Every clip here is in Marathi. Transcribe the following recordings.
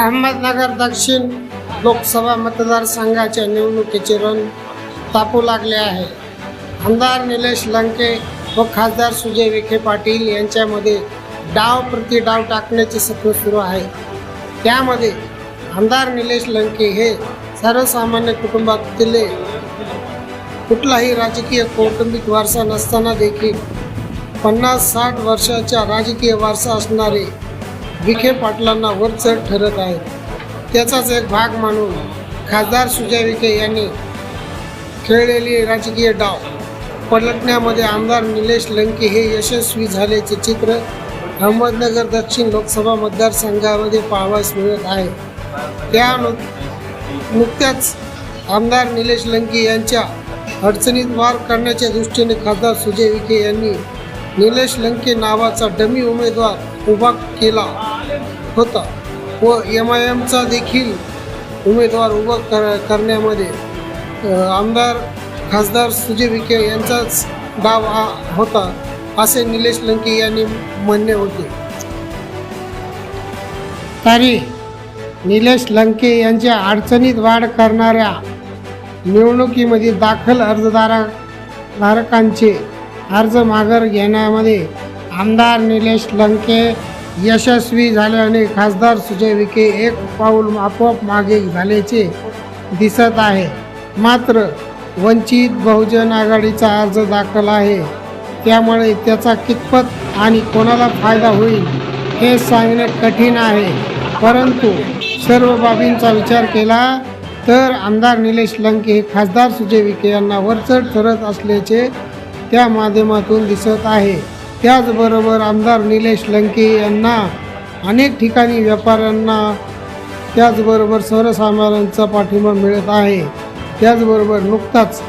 अहमदनगर दक्षिण लोकसभा मतदारसंघाच्या निवडणुकीचे रण तापू लागले आहे. आमदार निलेश लंके व खासदार सुजय विखे पाटील यांच्यामध्ये डाव प्रति डाव टाकण्याचे सत्र सुरू आहे. त्यामध्ये आमदार निलेश लंके हे सर्वसामान्य कुटुंबातले कुठलाही राजकीय कौटुंबिक वारसा नसताना देखील पन्नास साठ वर्षाच्या राजकीय वारसा असणारे विखे पाटलांना वरचढ ठरत आहेत त्याचाच एक भाग मानून खासदार सुजय विखे यांनी खेळलेली राजकीय डाव. पलटण्यामध्ये आमदार निलेश लंके हे यशस्वी झाल्याचे चित्र अहमदनगर दक्षिण लोकसभा मतदारसंघामध्ये पाहावयास मिळत आहे. त्या नु नुकत्याच आमदार निलेश लंके यांच्या अडचणीत वार करण्याच्या दृष्टीने खासदार सुजय विखे यांनी निलेश लंके नावाचा डमी उमेदवार उभा केला होता व एम आय एमचा देखील उमेदवार उभा कर करण्यामध्ये आमदार खासदार सुजय विखे यांचाच डाव हा होता असे निलेश लंके यांनी म्हणणे होते. तरी निलेश लंके यांच्या अडचणीत वाढ करणाऱ्या निवडणुकीमध्ये दाखल अर्जदारा धारकांचे अर्ज माघार घेण्यामध्ये आमदार निलेश लंके यशस्वी झाल्याने खासदार सुजय विखे एक पाऊल आपोआप मागे झाल्याचे दिसत आहे. मात्र वंचित बहुजन आघाडीचा अर्ज दाखल आहे. त्यामुळे त्याचा कितपत आणि कोणाला फायदा होईल हे सांगणे कठीण आहे. परंतु सर्व बाबींचा विचार केला तर आमदार निलेश लंके हे खासदार सुजय विखे यांना वरचढ ठरत असल्याचे त्या माध्यमातून दिसत आहे. त्याचबरोबर आमदार निलेश लंके यांना अनेक ठिकाणी व्यापाऱ्यांना त्याचबरोबर सर्वसामान्यांचा पाठिंबा मिळत आहे. त्याचबरोबर नुकताच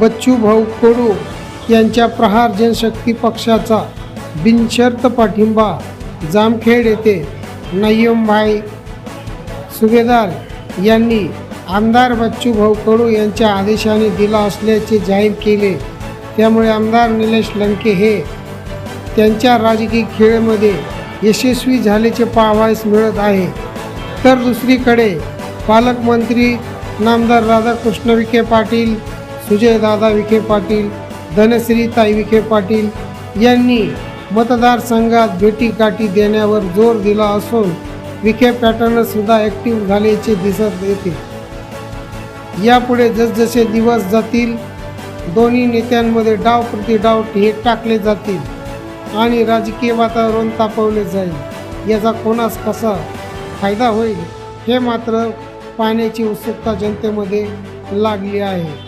बच्चू भाऊ कडू यांच्या प्रहार जनशक्ती पक्षाचा बिनशर्त पाठिंबा जामखेड येथे नय्यमभाई सुभेदार यांनी आमदार बच्चू भाऊ कडू यांच्या आदेशाने दिला असल्याचे जाहीर केले. त्यामुळे आमदार निलेश लंके हे त्यांच्या राजकीय खेळमध्ये यशस्वी झाल्याचे पाहावयास मिळत आहे. तर दुसरीकडे पालकमंत्री नामदार राधाकृष्ण विखे पाटील सुजयदादा विखे पाटील धनश्रीताई विखे पाटील यांनी मतदारसंघात भेटीगाठी देण्यावर जोर दिला असून विखे पॅटर्नसुद्धा ॲक्टिव्ह झाल्याचे दिसत येते. यापुढे जसजसे दिवस जातील दोन्ही नेत्यांमध्ये डाव प्रति डाव हे टाकले जातील आणि राजकीय वातावरण तापवले जाईल. याचा कोणास कसा फायदा होईल हे मात्र पाहण्याची उत्सुकता जनतेमध्ये लागली आहे.